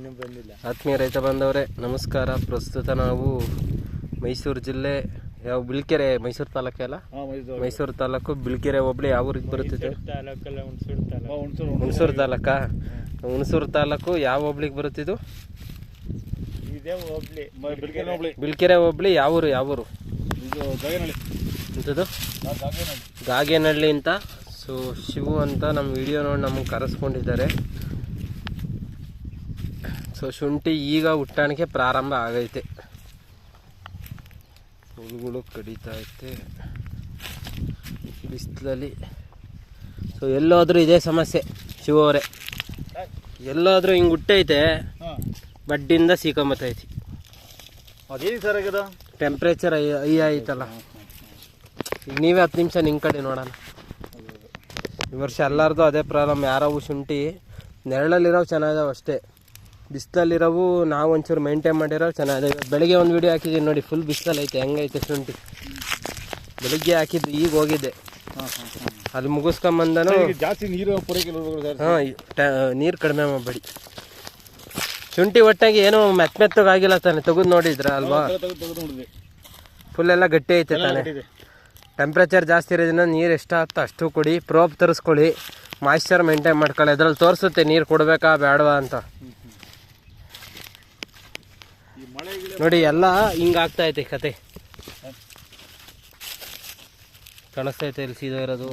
ಇನ್ನೂ ಬಂದಿಲ್ಲ. ಆತ್ಮೀಯ ರೈತ ಬಾಂಧವರೇ ನಮಸ್ಕಾರ. ಪ್ರಸ್ತುತ ನಾವು ಮೈಸೂರು ಜಿಲ್ಲೆ ಯಾವ ಬಿಳ್ಕೆರೆ ಮೈಸೂರು ತಾಲೂಕೆ ಅಲ್ಲ? ಮೈಸೂರು. ತಾಲೂಕು ಬಿಳ್ಕೆರೆ ಹೋಬಳಿ ಯಾವ ಊರಿಗೆ ಬರುತ್ತಿದೆ ತಾಲೂಕಲ್ಲ ಹುಣಸೂರು ತಾಲೂಕ. ಹುಣಸೂರು. ತಾಲೂಕಾ? ಯಾವ ಹೋಬ್ಳಿಗೆ ಬರುತ್ತಿದ್ದು ಬಿಳ್ಕೆರೆ ಹೋಬ್ಳಿ. ಯಾವ ಊರು ಯಾವ ಊರು? ಇಂಥದ್ದು ಗಾಗೇನಹಳ್ಳಿ. ಅಂತ. ಸೊ ಶಿವು ಅಂತ ನಮ್ಮ ವಿಡಿಯೋ ನೋಡಿ ನಮಗೆ ಕರೆಸ್ಕೊಂಡಿದ್ದಾರೆ. ಸೊ ಶುಂಠಿ ಈಗ ಹುಟ್ಟಾಣಿಕೆ ಪ್ರಾರಂಭ ಆಗೈತೆ. ಹುಳುಗಳು ಕಡಿತಾ ಐತೆ. ಬಿಸಿಲಲ್ಲಿ. ಸೊ ಎಲ್ಲೋದ್ರೂ ಇದೇ ಸಮಸ್ಯೆ ಶಿವವರೆ ಎಲ್ಲೋದ್ರೂ ಹಿಂಗೆ ಹುಟ್ಟೈತೆ ಬಡ್ಡಿಯಿಂದ ಬಡ್ಡಿಂದ ಸೀಕೊಂಬತ್ತೈತಿ ಅದೇನು ಸರ್ ಆಗ್ಯದ? ಟೆಂಪ್ರೇಚರ್ ಐ ಐ ಆಯ್ತಲ್ಲ. ಈಗ ನೀವೇ ಹತ್ತು ನಿಮಿಷ ನಿಮ್ಮ ಕಡೆ ನೋಡೋಣ. ಈ ವರ್ಷ ಎಲ್ಲರದು ಅದೇ ಪ್ರಾಬ್ಲಮ್ ಯಾರವು ಶುಂಠಿ. ನೆರಳಲ್ಲಿರೋ ಚೆನ್ನಾಗಿದಾವೆ ಅಷ್ಟೇ. ಬಿಸಿಲಲ್ಲಿರೋವು ನಾವು ಒಂಚೂರು ಮೇಂಟೈನ್ ಮಾಡಿರೋ ಚೆನ್ನಾಗಿದೆ. ಬೆಳಗ್ಗೆ ಒಂದು ವಿಡಿಯೋ ಹಾಕಿದ್ದೀನಿ ನೋಡಿ ಫುಲ್ ಬಿಸಿಲಲ್ಲಿ ಐತೆ ಹೆಂಗೈತೆ ಶುಂಠಿ. ಬೆಳಿಗ್ಗೆ ಹಾಕಿದ್ದು ಈಗ ಹೋಗಿದ್ದೆ ಅಲ್ಲಿ ಮುಗಿಸ್ಕೊಂಬಂದನು ಜಾಸ್ತಿ ನೀರು ಹಾಂ ನೀರು ಕಡಿಮೆ ಮಾಡಬೇಡಿ. ಶುಂಠಿ ಒಟ್ಟಾಗಿ ಏನೋ ಮೆತ್ತ ಮೆತ್ತಗಾಗಿಲ್ಲ ತಾನೆ ತೆಗೆದು ನೋಡಿದ್ರ ಅಲ್ವಾ? ಫುಲ್ ಎಲ್ಲ ಗಟ್ಟಿ ಐತೆ ತಾನೆ. ಟೆಂಪ್ರೇಚರ್ ಜಾಸ್ತಿ ಇರೋದ್ರಿಂದ ನೀರು ಎಷ್ಟಾಗುತ್ತೋ ಅಷ್ಟು ಕೊಡಿ ಪ್ರೋಬ್ ತರಿಸ್ಕೊಳ್ಳಿ. ಮಾಯ್ಶ್ಚರ್ ಮೇಂಟೈನ್ ಮಾಡ್ಕೊಳ್ಳಿ. ಅದ್ರಲ್ಲಿ ತೋರಿಸುತ್ತೆ ನೀರು ಕೊಡಬೇಕಾ ಬೇಡವಾ ಅಂತ ಈ ಮಳೆ ಗಿಳೆ ನೋಡಿ ಎಲ್ಲ ಹಿಂಗಾಗ್ತಾ ಐತೆ ಕತೆ. ಕಾಣಿಸ್ತೈತೆ ಇಲ್ಲಿ ಸೀದಾ ಇರೋದು.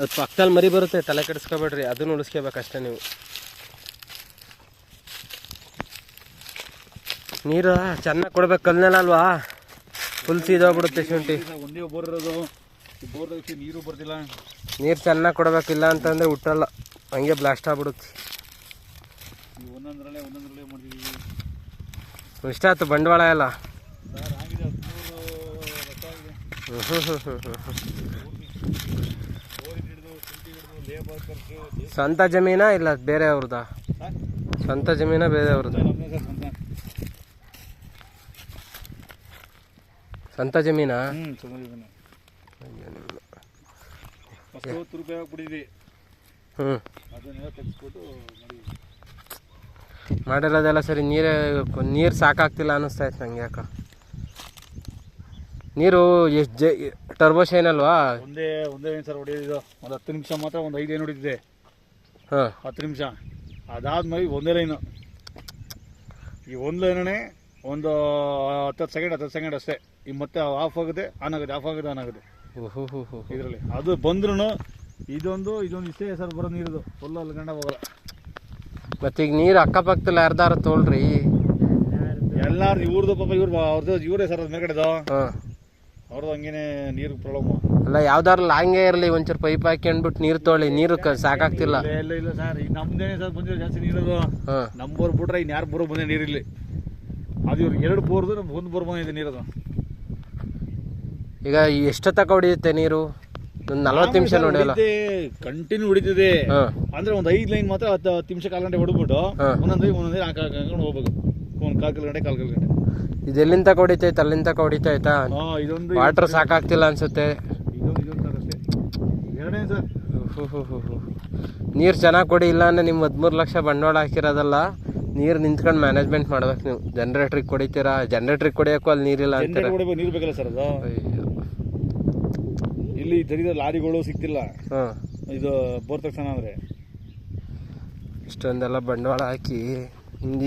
ಅದು ಪಕ್ಕದಲ್ಲಿ ಮರಿ ಬರುತ್ತೆ ತಲೆ ಕೆಡಿಸ್ಕೊಬೇಡ್ರಿ ಅದನ್ನು ಉಳಿಸ್ಕೋಬೇಕಷ್ಟೇ ನೀವು. ನೀರು ಚೆನ್ನಾಗಿ ಕೊಡ್ಬೇಕು ಕಲ್ನೆಲ್ಲ ಅಲ್ವಾ? ಫುಲ್ ಸೀದೋಗ್ಬಿಡುತ್ತೆ ಶುಂಠಿ. ನೀರು ಬರ್ತಿಲ್ಲ ನೀರು ಚೆನ್ನಾಗಿ ಕೊಡಬೇಕಿಲ್ಲ ಅಂತಂದರೆ ಹುಟ್ಟಲ್ಲ. ಹಂಗೆ ಬ್ಲಾಸ್ಟ್ ಆಗ್ಬಿಡುತ್ತೆ. ಒಂದೊಂದರಲ್ಲೇ ಇಷ್ಟಾಯ್ತು ಬಂಡವಾಳ ಎಲ್ಲ? ಸರ್ ಆಗಿದೆ ಹದಿಮೂರು ಲಕ್ಷ ಆಗಿದೆ. ಹ್ಮ್ ಹ್ಮ್ ಹ್ಮ್ ಹ್ಮ್ ಹ್ಮ್. ಬೋರಿನ ಹಿಡಿದು ಶುಂಠಿ ಹಿಡಿದು ಲೇಬರ್ ಖರ್ಚು ಸ್ವಂತ ಜಮೀನಾ ಇಲ್ಲ ಬೇರೆ ಅವ್ರದ್ದಾ? ಸರ್? ಸ್ವಂತ ಜಮೀನಾ ಬೇರೆ ಅವ್ರದ್ದು? ಸರ್ ಸ್ವಂತ. ಸ್ವಂತ ಜಮೀನಾ? ಹ್ಞೂ ಸ್ವಂತ ಫಸ್ಟ್ ಹತ್ತು ರೂಪಾಯಿ ಹಾಕ್ಬಿಟ್ಟಿದ್ವಿ. ಹ್ಞೂ ಅದನ್ನೆಲ್ಲ ತೆಗೆಸ್ಬಿಟ್ಟು ಮಾಡಿದ್ವಿ ಮಾಡಿರೋದೆಲ್ಲ ಸರಿ ನೀರೇ ನೀರು ಸಾಕಾಗ್ತಿಲ್ಲ ಅನ್ನಿಸ್ತಾ ಇತ್ತು ನಂಗೆ ಯಾಕೆ. ನೀರು ಎಷ್ಟು ಜ ಟರ್ಬೋಶೈನ್ ಅಲ್ವಾ? ಒಂದೇ ಒಂದೇ ಏನು ಸರ್ ಹೊಡೆಯೋದು ಒಂದು ಹತ್ತು ನಿಮಿಷ ಮಾತ್ರ ಒಂದು ಐದು ಏನು ಹೊಡಿದಿದೆ ಹಾಂ. ಹತ್ತು ನಿಮಿಷ. ಅದಾದ್ಮೇಲೆ ಒಂದೇ ಲೈನು. ಈ ಒಂದು ಲೈನೇ ಒಂದು ಹತ್ತು ಸೆಕೆಂಡ್ ಹತ್ತು ಸೆಕೆಂಡ್ ಅಷ್ಟೇ. ಈಗ ಮತ್ತೆ ಆಫ್ ಆಗುತ್ತೆ ಆನ್ ಆಗುತ್ತೆ ಆಫ್ ಆಗುತ್ತೆ ಆನ್ ಆಗುತ್ತೆ. ಇದರಲ್ಲಿ. ಅದು ಬಂದ್ರೂ ಇದೊಂದು ಇದೊಂದು ಇಷ್ಟೇ ಸರ್ ಬರೋ ನೀರು ಫುಲ್ ಅಲ್ಲಿ ಗಂಡ ಹೋಗಲ್ಲ ಮತ್ತೆ ಈಗ ನೀರು ಅಕ್ಕಪಕ್ಕದಲ್ಲಿ ಯಾರ್ದಾರ ತೋಳ್ರಿ. ಎಲ್ಲಾರು ಇವ್ರದ್ದು ಪಾಪ ಇವ್ರು ಅವ್ರದ್ದು ಇವರೇ ಸರ್ ಅದು ಮೇಲ್ಗಡೆದು. ಹಾಂ. ಅವ್ರದ್ದು ಹಂಗೇನೆ ನೀರು ಪ್ರಾಬ್ಲಮ್ ಅಲ್ಲ ಯಾವ್ದಾರು ಹಂಗೆ ಇರಲಿ ಒಂಚೂರು ಪೈಪ್ ಹಾಕೊಂಡ್ಬಿಟ್ಟು ನೀರು ತೊಳಿ ನೀರು ಕ ಸಾಕಾಗ್ತಿಲ್ಲ. ಇಲ್ಲ ಇಲ್ಲ ಸರ್ ಈಗ ನಮ್ದೇನೆ ಸರ್ ಬಂದಿರೋ ಜಾಸ್ತಿ ನೀರದು. ಹಾಂ. ನಮ್ಮ ಬೋರ್ ಬಿಟ್ರೆ ಇನ್ನು ಯಾರು ಬೋರ್ ಬಂದೇ ನೀರಿಲ್ಲಿ ಅದು ಇವ್ರಿಗೆ ಎರಡು ಬೋರ್ದು ಒಂದು ಬೋರ್ ಬಂದಿದೆ ನೀರದು. ಈಗ ಎಷ್ಟೊತ್ತಕ ಹೊಡಿಯುತ್ತೆ ನೀರು? ನಲ್ವತ್ತು ನಿಮಿಷ ನೋಡಿ ಅಲ್ಲ ಕಂಟಿನ್ಯೂ ಹೊಡಿತಿದೆ ಅಂದ್ರೆ ಒಂದ್ ಐದ್ ಲೈನ್ ಮಾತ್ರ ಹತ್ತು ಹತ್ತು ನಿಮಿಷ ಕಾಲು ಗಂಟೆ ಹೊಡ್ಬಿಟ್ಟು. ಒಂದೊಂದೇ ಒಂದೊಂದೇ ಹಾಕೊಂಡು ಹೋಗ್ಬೇಕು. ಒಂದ್ ಕಾಲು ಕಾಲು ಗಂಟೆ ಕಾಲು ಕಾಲು ಗಂಟೆ. ಇದು ಎಲ್ಲಿಂದ ಹೊಡಿತೈತೆ ಅಲ್ಲಿಂದ ಹೊಡಿತೈತಾ ಇದೊಂದು ವಾಟರ್ ಸಾಕಾಗ್ತಿಲ್ಲ ಅನ್ಸುತ್ತೆ. ನೀರ್ ಚೆನ್ನಾಗ್ ಕೊಡಿ ಇಲ್ಲ ಅಂದ್ರೆ ನಿಮ್ಮ ಹದಿಮೂರು ಲಕ್ಷ ಬಂಡವಾಳ ಹಾಕಿರೋದಲ್ಲ ನೀರು ನಿಂತ್ಕೊಂಡು ಮ್ಯಾನೇಜ್ಮೆಂಟ್ ಮಾಡ್ಬೇಕು ನೀವು. ಜನ್ರೇಟ್ರಿಗೆ ಕೊಡಿತೀರಾ? ಜನ್ರೇಟ್ರಿಗೆ ಕೊಡಿಯಕ್ಕೂ ಅಲ್ಲಿ ನೀರಿಲ್ಲ ಅಂತ ನೀರ್ ಬೇಕಲ್ಲ ಸರ್ ಅದು. ಇಲ್ಲಿ ದರಿದ ಲಾರಿಗಳು ಸಿಗ್ತಿಲ್ಲ. ಹಾಂ. ಇದು ಬೋರ್ ತಕ್ಷಣ ಅಂದ್ರೆ. ಇಷ್ಟೊಂದೆಲ್ಲ ಬಂಡವಾಳ ಹಾಕಿ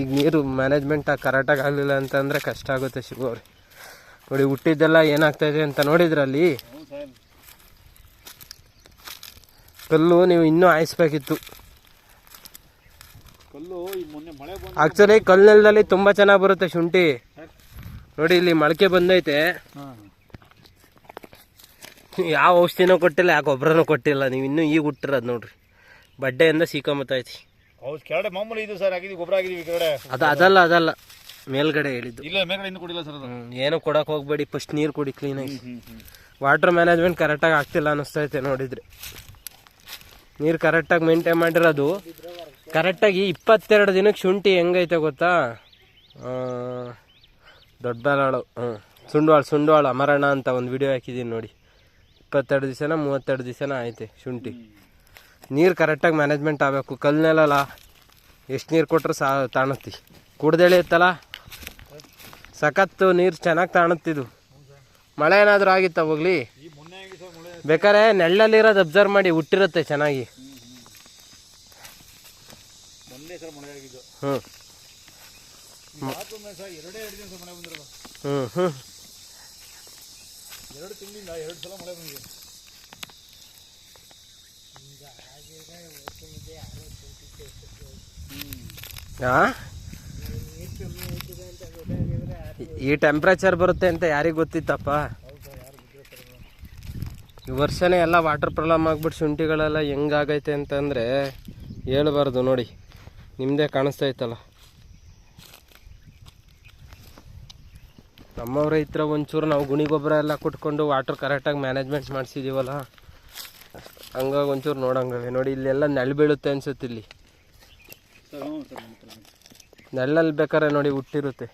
ಈಗ ನೀರು ಮ್ಯಾನೇಜ್ಮೆಂಟ್ ಕರೆಕ್ಟಾಗಿ ಆಗಲಿಲ್ಲ ಅಂತಂದರೆ ಕಷ್ಟ ಆಗುತ್ತೆ ಶಿವವ್ರಿ ನೋಡಿ ಹುಟ್ಟಿದ್ದೆಲ್ಲ ಏನಾಗ್ತಾಯಿದೆ ಅಂತ ನೋಡಿದ್ರಲ್ಲಿ ಕಲ್ಲು ನೀವು ಇನ್ನೂ ಹಾಯಿಸ್ಬೇಕಿತ್ತು. ಕಲ್ಲು ನೆಲದಲ್ಲಿ ತುಂಬ ಚೆನ್ನಾಗಿ ಬರುತ್ತೆ ಶುಂಠಿ. ನೋಡಿ ಇಲ್ಲಿ ಮೊಳಕೆ ಬಂದೈತೆ. ಯಾವ ಔಷಧಿನೂ ಕೊಟ್ಟಿಲ್ಲ ಯಾಕೆ ಗೊಬ್ಬರನೂ ಕೊಟ್ಟಿಲ್ಲ. ನೀವು ಇನ್ನೂ ಈಗ ಹುಟ್ಟಿರೋದು ನೋಡ್ರಿ. ಬಡ್ಡೆಯಿಂದ ಸೀಕೊಂಬತ್ತೈತಿ ಹೌದು ಕೆಳಗಡೆ ಮಾಮೂಲಿ ಇದು ಸರ್ ಗೊಬ್ಬರ ಕಡೆ. ಅದು ಅದಲ್ಲ ಅದಲ್ಲ. ಮೇಲ್ಗಡೆ ಹೇಳಿದ್ದು. ಇಲ್ಲ ಮೇಲ್ಗಡೆ ಇನ್ನೂ ಕೊಡಿಲ್ಲ ಸರ್ ಅದು. ಏನು ಕೊಡಕ್ಕೆ ಹೋಗ್ಬೇಡಿ ಫಸ್ಟ್ ನೀರು ಕುಡಿ ಕ್ಲೀನಾಗಿ ವಾಟರ್ ಮ್ಯಾನೇಜ್ಮೆಂಟ್ ಕರೆಕ್ಟಾಗಿ ಆಗ್ತಿಲ್ಲ ಅನ್ನಿಸ್ತೈತೆ ನೋಡಿದ್ರೆ. ನೀರು ಕರೆಕ್ಟಾಗಿ ಮೇಂಟೈನ್ ಮಾಡಿರೋದು ಕರೆಕ್ಟಾಗಿ ಇಪ್ಪತ್ತೆರಡು ದಿನಕ್ಕೆ ಶುಂಠಿ ಹೆಂಗೈತೆ ಗೊತ್ತಾ? ದೊಡ್ಡ ಬಲಾಳು ಹ್ಞೂ ಸುಂಡವಾಳ ಸುಂಡವಾಳ ಅಮರಣ ಅಂತ ಒಂದು ವಿಡಿಯೋ ಹಾಕಿದ್ದೀನಿ ನೋಡಿ. ಇಪ್ಪತ್ತೆರಡು ದಿವಸನ ಮೂವತ್ತೆರಡು ದಿವಸನ ಐತೆ ಶುಂಠಿ. ನೀರು ಕರೆಕ್ಟಾಗಿ ಮ್ಯಾನೇಜ್ಮೆಂಟ್ ಆಗಬೇಕು. ಕಲ್ನೆಲ್ಲ ಎಷ್ಟು ನೀರು ಕೊಟ್ಟರು ಸಾ ತಾಣುತ್ತಿ. ಕುಡ್ದೇಳಿ ಇತ್ತಲ್ಲ ಸಖತ್ತು ನೀರು ಚೆನ್ನಾಗಿ ತಾಣುತ್ತಿದ್ದು ಮಳೆ ಏನಾದರೂ ಆಗಿತ್ತ ಹೋಗ್ಲಿ? ಬೇಕಾದ್ರೆ ನೆಳ್ಳಲ್ಲಿರೋದು ಅಬ್ಸರ್ವ್ ಮಾಡಿ ಹುಟ್ಟಿರುತ್ತೆ ಚೆನ್ನಾಗಿ. ಹ್ಞೂ ಹ್ಞೂ ಹ್ಞೂ ಎರಡು ತಿಂಗಳಿಂದ ಎರಡು ಸಲ ಮಳೆ ಬಂದಿದೆ. ಈ ಟೆಂಪ್ರೇಚರ್ ಬರುತ್ತೆ ಅಂತ ಯಾರಿಗೆ ಗೊತ್ತಿತ್ತಪ್ಪ? ಈ ವರ್ಷನೇ ಎಲ್ಲ ವಾಟರ್ ಪ್ರಾಬ್ಲಮ್ ಆಗ್ಬಿಟ್ಟು ಶುಂಠಿಗಳೆಲ್ಲ ಹೆಂಗಾಗೈತೆ ಅಂತಂದರೆ ಹೇಳ್ಬಾರ್ದು ನೋಡಿ. ನಿಮ್ಮದೇ ಕಾಣಿಸ್ತಾ ಇತ್ತಲ್ಲ. ನಮ್ಮ ರೈತರ ಒಂಚೂರು ನಾವು ಗುಣಿ ಗೊಬ್ಬರ ಎಲ್ಲ ಕೊಟ್ಕೊಂಡು ವಾಟರ್ ಕರೆಕ್ಟಾಗಿ ಮ್ಯಾನೇಜ್ಮೆಂಟ್ ಮಾಡಿಸಿದ್ದೀವಲ್ಲ ಹಂಗಾಗಿ ಒಂಚೂರು ನೋಡಂಗವೆ. ನೋಡಿ ಇಲ್ಲೆಲ್ಲ ನೆಲ್ ಬೀಳುತ್ತೆ ಅನ್ಸುತ್ತೆ ಇಲ್ಲಿ. ನೆಲ್ಲಲ್ಲಿ ಬೇಕಾದ್ರೆ ನೋಡಿ ಹುಟ್ಟಿರುತ್ತೆ.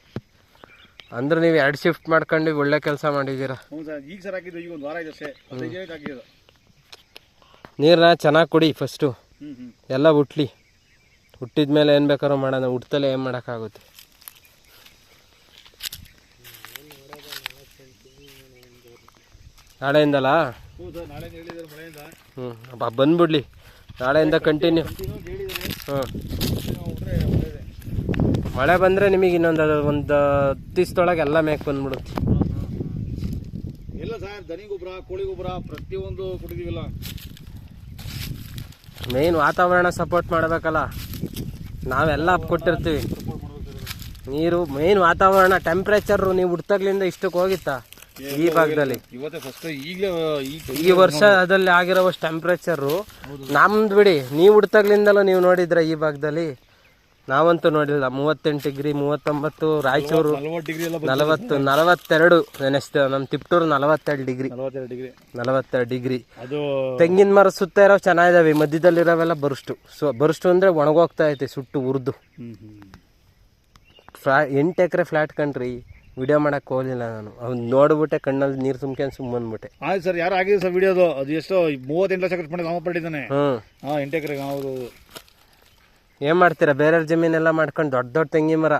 ಅಂದ್ರೆ ನೀವು ಎರಡು ಶಿಫ್ಟ್ ಮಾಡ್ಕೊಂಡು ಒಳ್ಳೆ ಕೆಲಸ ಮಾಡಿದ್ದೀರಾ ನೀರನ್ನ ಚೆನ್ನಾಗಿ ಕುಡಿ ಫಸ್ಟು ಎಲ್ಲ ಹುಟ್ಲಿ. ಹುಟ್ಟಿದ ಮೇಲೆ ಏನು ಬೇಕಾದ್ರೂ ಮಾಡೋಣ. ಹುಟ್ಟಲೇ ಏನು ಮಾಡೋಕ್ಕಾಗುತ್ತೆ? ನಾಳೆಯಿಂದಲಾ? ಹ್ಞೂ ಅಪ್ಪ ಬಂದ್ಬಿಡ್ಲಿ. ನಾಳೆಯಿಂದ ಕಂಟಿನ್ಯೂ ಹ್ಞೂ ಮಳೆ ಬಂದರೆ ನಿಮಗೆ ಇನ್ನೊಂದು ಒಂದು ಹತ್ತು ದಿವ್ಸದೊಳಗೆ ಎಲ್ಲ ಮೇಕ್ ಬಂದ್ಬಿಡುತ್ತೆ. ಎಲ್ಲ ಸರ್ ದನಿ ಗೊಬ್ಬರ ಕೋಳಿ ಗೊಬ್ಬರ ಪ್ರತಿಯೊಂದು ಕೊಟ್ಟಿದ್ದೀವಲ್ಲ ಮೇನ್ ವಾತಾವರಣ ಸಪೋರ್ಟ್ ಮಾಡಬೇಕಲ್ಲ. ನಾವೆಲ್ಲ ಕೊಟ್ಟಿರ್ತೀವಿ. ನೀರು ಮೇನ್ ವಾತಾವರಣ ಟೆಂಪ್ರೇಚರು ನೀವು ಹುಡ್ತಾಗ್ಲಿಂದ ಇಷ್ಟಕ್ಕೆ ಹೋಗಿತ್ತಾ? ಈ ಭಾಗದಲ್ಲಿ. ಈ ಫಸ್ಟ್ ಅದಲ್ಲಿ ಆಗಿರೋವಷ್ಟು ಟೆಂಪ್ರೇಚರು ನಮ್ದು ಬಿಡಿ ನೀವು ಹುಡ್ತಾಗ್ಲಿಂದಲೂ ನೀವು ನೋಡಿದ್ರ ಈ ಭಾಗದಲ್ಲಿ. ನಾವಂತೂ ನೋಡಿಲ್ಲ ಮೂವತ್ತೆಂಟು ಡಿಗ್ರಿ ಮೂವತ್ತೊಂಬತ್ತು ರಾಯಚೂರು ನಲ್ವತ್ತು ನಲವತ್ತೆರಡು ನೆಕ್ಸ್ಟ್ ನಮ್ಮ ತಿಪ್ಟೂರು ನಲವತ್ತೆರಡು ಡಿಗ್ರಿ. ನಲವತ್ತೆರಡು ಡಿಗ್ರಿ. ತೆಂಗಿನ ಮರ ಸುತ್ತ ಇರೋ ಚೆನ್ನಾಗಿದಾವೆ ಮಧ್ಯದಲ್ಲಿರೋವೆಲ್ಲ ಬರುಷ್ಟು. ಸೊ ಬರುಷ್ಟು ಅಂದರೆ ಒಣಗೋಗ್ತಾ ಐತೆ ಸುಟ್ಟು ಉರಿದು. ಫ್ಲಾ ಎಂಟು ಎಕರೆ ಫ್ಲಾಟ್ ಕಂಡ್ರಿ ವಿಡಿಯೋ ಮಾಡಕ್ಕೆ ಹೋಗಲಿಲ್ಲ ನಾನು. ಅವ್ನು ನೋಡ್ಬಿಟ್ಟೆ ಕಣ್ಣಲ್ಲಿ ನೀರು ತುಂಬ್ಕೊಂಡು ಬಂದ್ಬಿಟ್ಟೆ. ಆಯ್ತು ಸರ್ ಯಾರು ಆಗಿದೆ ಸರ್ ವಿಡಿಯೋದು? ಅದು ಎಷ್ಟು ಮೂವತ್ತೆಂಟು ಲಕ್ಷ ಖರ್ಚು ಮಾಡಿ ನಾವು ಪಟ್ಟಿದ್ದಾನೆ ಹ್ಞೂ ಹಾಂ ಎಂಟು ಎಕರೆಗೆ ಹೌದು ಏನು ಮಾಡ್ತೀರಾ? ಬೇರೆಯವ್ರ ಜಮೀನೆಲ್ಲ ಮಾಡ್ಕೊಂಡು ದೊಡ್ಡ ದೊಡ್ಡ ತೆಂಗಿ ಮರ.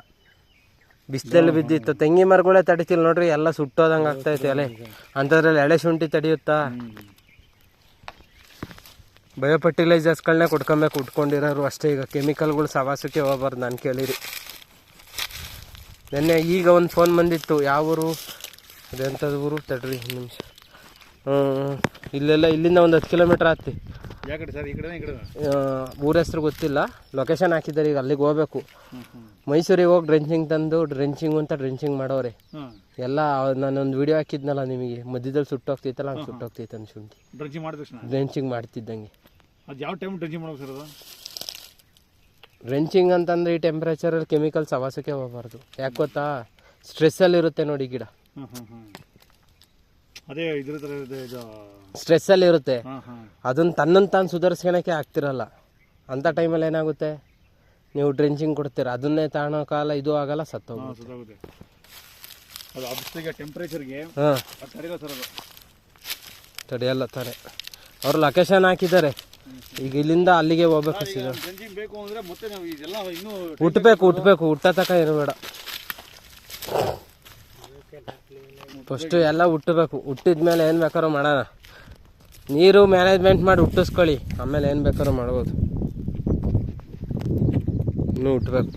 ಬಿಸಿಲಲ್ಲಿ ಬಿದ್ದಿತ್ತು. ತೆಂಗಿ ಮರಗಳೇ ತಡಿತಿಲ್ಲ ನೋಡ್ರಿ ಎಲ್ಲ ಸುಟ್ಟೋದಂಗೆ ಆಗ್ತೈತೆ ಎಲೆ. ಅಂಥದ್ರಲ್ಲಿ ಎಳೆ ಶುಂಠಿ ತಡಿಯುತ್ತಾ? ಬಯೋ ಫರ್ಟಿಲೈಸರ್ಸ್ಗಳನ್ನೇ ಕೊಟ್ಕೊಬೇಕು ಉಟ್ಕೊಂಡಿರೋರು ಅಷ್ಟೇ. ಈಗ ಕೆಮಿಕಲ್ಗಳು ಸವಾಸಕ್ಕೆ ಹೋಗ್ಬಾರ್ದು ನಾನು ಕೇಳಿರಿ. ನೆನ್ನೆ ಈಗ ಒಂದು ಫೋನ್ ಬಂದಿತ್ತು ಯಾವ ಊರು ಅದೆಂಥದ್ದು ಊರು? ತಡ್ರಿ ನಿಮಿಷ. ಹ್ಞೂ ಇಲ್ಲೆಲ್ಲ ಇಲ್ಲಿಂದ ಒಂದು ಹತ್ತು ಕಿಲೋಮೀಟ್ರ್ ಆತಿ. ಊರ ಹೆಸ್ರು ಗೊತ್ತಿಲ್ಲ. ಲೊಕೇಶನ್ ಹಾಕಿದ್ದಾರೆ ಈಗ ಅಲ್ಲಿಗೆ ಹೋಗ್ಬೇಕು. ಮೈಸೂರಿಗೆ ಹೋಗಿ ಡ್ರೆಂಚಿಂಗ್ ತಂದು ಡ್ರೆಂಚಿಂಗ್ ಅಂತ ಡ್ರೆಂಚಿಂಗ್ ಮಾಡೋರೆ. ಎಲ್ಲ ನಾನೊಂದು ವಿಡಿಯೋ ಹಾಕಿದ್ನಲ್ಲ ನಿಮಗೆ. ಮಧ್ಯದಲ್ಲಿ ಸುಟ್ಟೋಗ್ತೈತಲ್ಲ ಹಂಗೆ ಸುಟ್ಟೋಗ್ತೈತೆ ಅಂತ ಶುಂಠಿ ಡ್ರೆಂಚಿಂಗ್ ಮಾಡ್ತಿದ್ದಂಗೆ. ಅದು ಯಾವ ಟೈಮ್ ಡ್ರೆಂಚಿಂಗ್ ಮಾಡೋದು ಸರ್ ಅದು ಡ್ರೆಂಚಿಂಗ್ ಅಂತಂದ್ರೆ ಈ ಟೆಂಪ್ರೇಚರಲ್ಲಿ ಕೆಮಿಕಲ್ಸ್ ಅವಾಸಕ್ಕೆ ಹೋಗಬಾರ್ದು. ಯಾಕೆ ಗೊತ್ತಾ? ಸ್ಟ್ರೆಸ್ಸಲ್ಲಿ ಇರುತ್ತೆ ನೋಡಿ ಗಿಡ. ಸ್ಟ್ರೆಸ್ ಅದೇ ಇದ್ರ ಥರ ಸ್ಟ್ರೆಸ್ಸಲ್ಲಿ ಇರುತ್ತೆ. ಅದನ್ನ ಅದನ್ನು ತನ್ನನ್ನು ತಾನು ಸುಧಾರಿಸ್ಕೊಳಕ್ಕೆ ಆಗ್ತಿರಲ್ಲ. ಅಂಥ ಟೈಮಲ್ಲಿ ಏನಾಗುತ್ತೆ? ನೀವು ಡ್ರೆಂಚಿಂಗ್ ಕೊಡ್ತೀರ. ಅದನ್ನೇ ತಾಣೋ ಕಾಲ ಇದು ಆಗಲ್ಲ ಸುತ್ತಾಗುತ್ತೆ. ತಡೆಯಲ್ಲ ತಾನೆ. ಅವ್ರು ಲೊಕೇಶನ್ ಹಾಕಿದ್ದಾರೆ. ಈಗ ಇಲ್ಲಿಂದ ಅಲ್ಲಿಗೆ ಹೋಗ್ಬೇಕು ಈಗ ಉಟ್ಬೇಕು ಬೇಕು ಅಂದರೆ ಮತ್ತೆ ನಾವು ಇದೆಲ್ಲ ಇನ್ನೂ ಹುಟ್ಬೇಕು ಹುಟ್ಬೇಕು ಹುಟ್ಟ ತಕ ಇರಬೇಡ ಫಸ್ಟು ಎಲ್ಲ ಹುಟ್ಟಬೇಕು ಹುಟ್ಟಿದ ಮೇಲೆ ಏನು ಬೇಕಾದ್ರೂ ಮಾಡೋಣ. ನೀರು ಮ್ಯಾನೇಜ್ಮೆಂಟ್ ಮಾಡಿ ಹುಟ್ಟಿಸ್ಕೊಳ್ಳಿ ಆಮೇಲೆ ಏನು ಬೇಕಾದ್ರೂ ಮಾಡ್ಬೋದು. ಇನ್ನೂ ಹುಟ್ಟಬೇಕು